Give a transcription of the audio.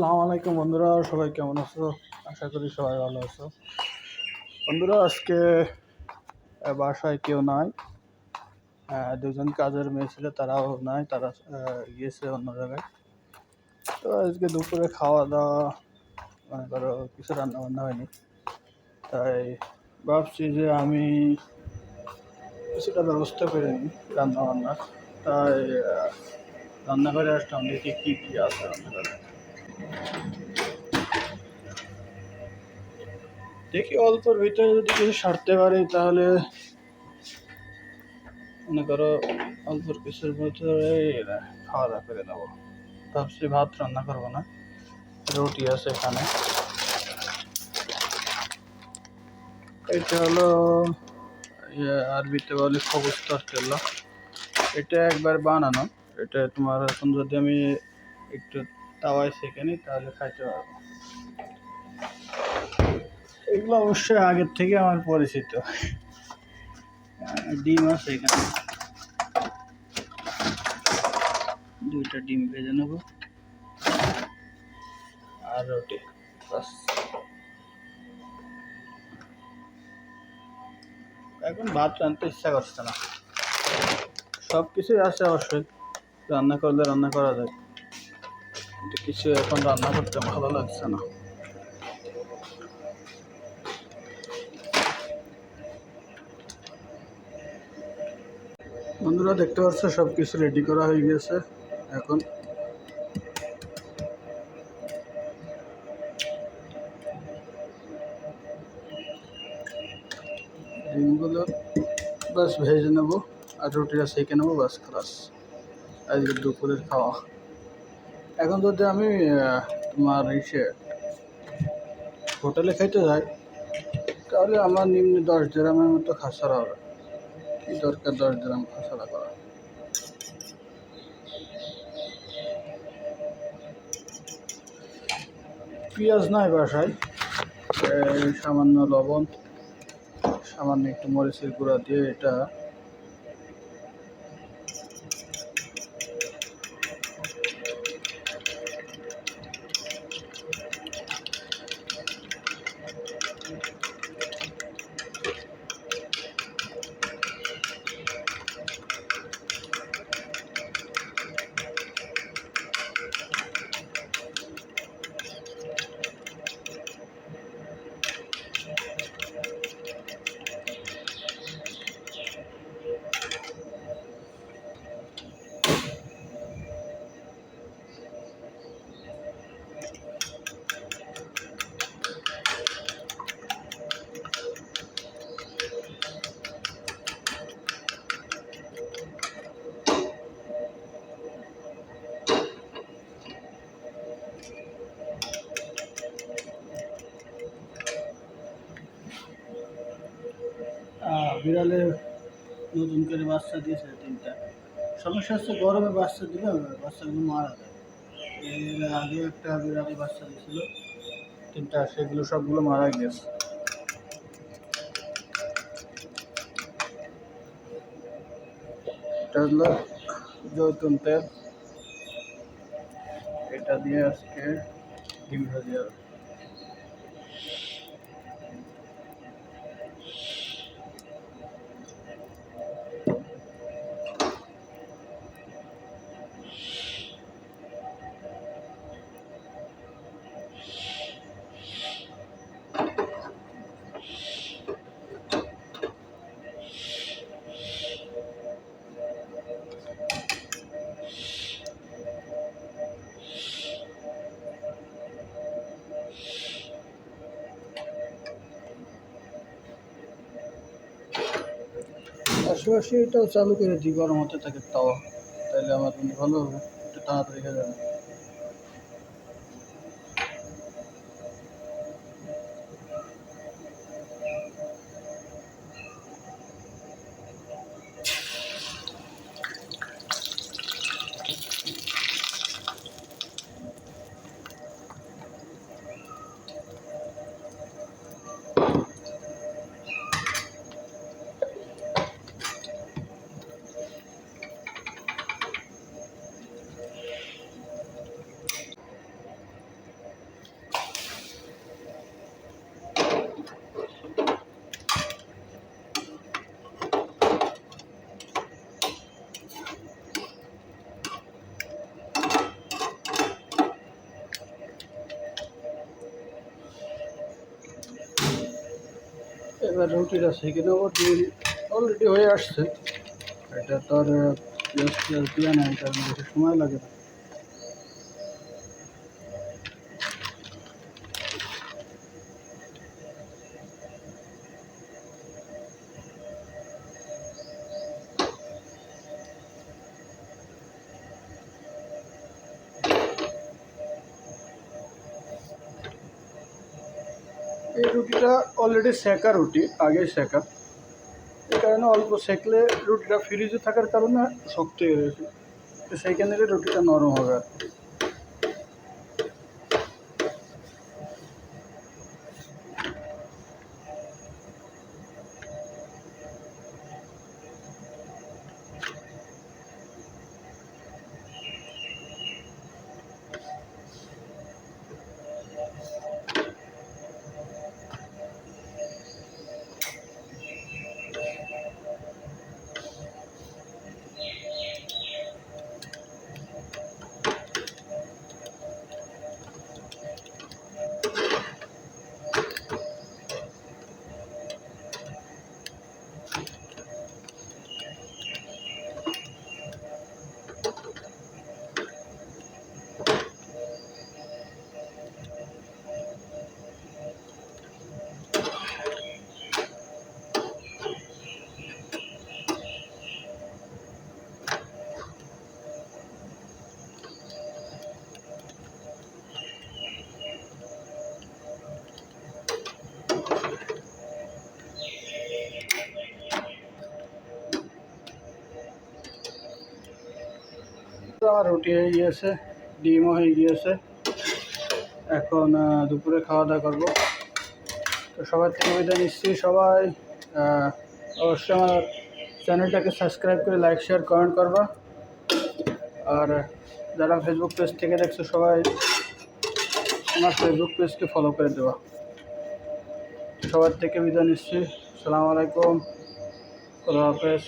আসসালামু আলাইকুম বন্ধুরা, সবাই কেমন আছো? আশা করি সবাই ভালো আছো। বন্ধুরা, আজকে বাসায় কেউ নাই। দুজন কাজের মেয়ে ছিল, তারাও নাই, তারা গিয়েছে অন্য জায়গায়। তো আজকে দুপুরে খাওয়া দাওয়া, মনে করো কিছু রান্না বান্না হয়নি। তাই ভাবছি যে আমি কিছুটা ব্যবস্থা করে নিই রান্না বান্নার। তাই রান্নাঘরে আসলাম, দেখি কী কী আছে রান্নাঘরে। দেখি অল্পর ভিতরে যদি কিছু সারতে পারি তাহলে মনে করো অল্পর কিছুর ভিতরে খাওয়া দাওয়া করে নেব ভাবছি ভাত রান্না করব না রুটি আছে এখানে। এটা হলো ইয়ে, আরবিতে বলে সবুজ তরকারি এটা একবার বানানো এটা তোমার এখন যদি আমি একটু তাওয়ায় সেঁকে নিই তাহলে খাইতে পারব। এগুলো অবশ্যই আগের থেকে আমার পরিচিত। ডিম আছে এখানে। দুইটা ডিম ভেজে নেব। আর রুটি এখন ভাত রাঁধতে ইচ্ছা করছে না। সব কিছুই আছে অবশ্যই। রান্না করলে রান্না করা যায়। কিন্তু কিছু এখন রান্না করতে ভালো লাগছে না। বন্ধুরা, দেখতে পাচ্ছ সব কিছু রেডি করা হয়ে গেছে এখন। ডিমগুলো বাস ভেজে নেব আর রুটিটা সেঁকে নেব বাস খালাস আজকে দুপুরের খাওয়া। এখন যদি আমি তোমার ইসে হোটেলে খাইতে যাই, তাহলে আমার নিম্ন দশ গ্রামের মতো খাসারা হবে। কি দরকার দশ গ্রাম খাসারা করা? পেঁয়াজ নাই বাসায়। সামান্য লবণ, সামান্য একটু মরিচের গুঁড়া দিয়ে এটা বিড়ালে নতুন করে বাচ্চা দিয়েছে তিনটা। সমস্যা হচ্ছে গরমে বাচ্চা দিলে বাচ্চাগুলো মারা যায়। এর আগে একটা বিড়ালে বাচ্চা দিয়েছিল, তিনটা, সেগুলো সবগুলো মারা গিয়েছে। এটা হলো জৈতুন তেল। এটা দিয়ে আজকে ডিম ভাজি হবে। পাশাপাশি এটাও চালু করে দিই গরম হতে থাকে তাওয়া তাহলে আমার ভালো হবে একটু তাড়াতাড়ি যাবে। এবার রুটিটা সেঁকে নেব। অলরেডি হয়ে আসছে। এটা তো আর পেঁয়াজ পেঁয়াজ দিয়ে সময় লাগে না। এই রুটিটা অলরেডি সেকা রুটি, আগে সেকা এই কারণে অল্প সেকলে রুটিটা ফ্রিজে থাকার কারণে শক্ত হয়ে গেছে। তো সেইখানে রুটিটা নরম হবে আর আমার রুটি হয়ে গিয়েছে, ডিমও হয়ে গিয়েছে। এখন দুপুরে খাওয়া দাওয়া করব। তো সবার থেকে বিদায় নিচ্ছি। সবাই অবশ্যই আমার চ্যানেলটাকে সাবস্ক্রাইব করে লাইক, শেয়ার, কমেন্ট করবা। আর যারা ফেসবুক পেজ থেকে দেখছ, সবাই আমার ফেসবুক পেজকে ফলো করে দেওয়া সবার থেকে বিদায় নিচ্ছি। সালাম আলাইকুম। খোদা হাফেজ।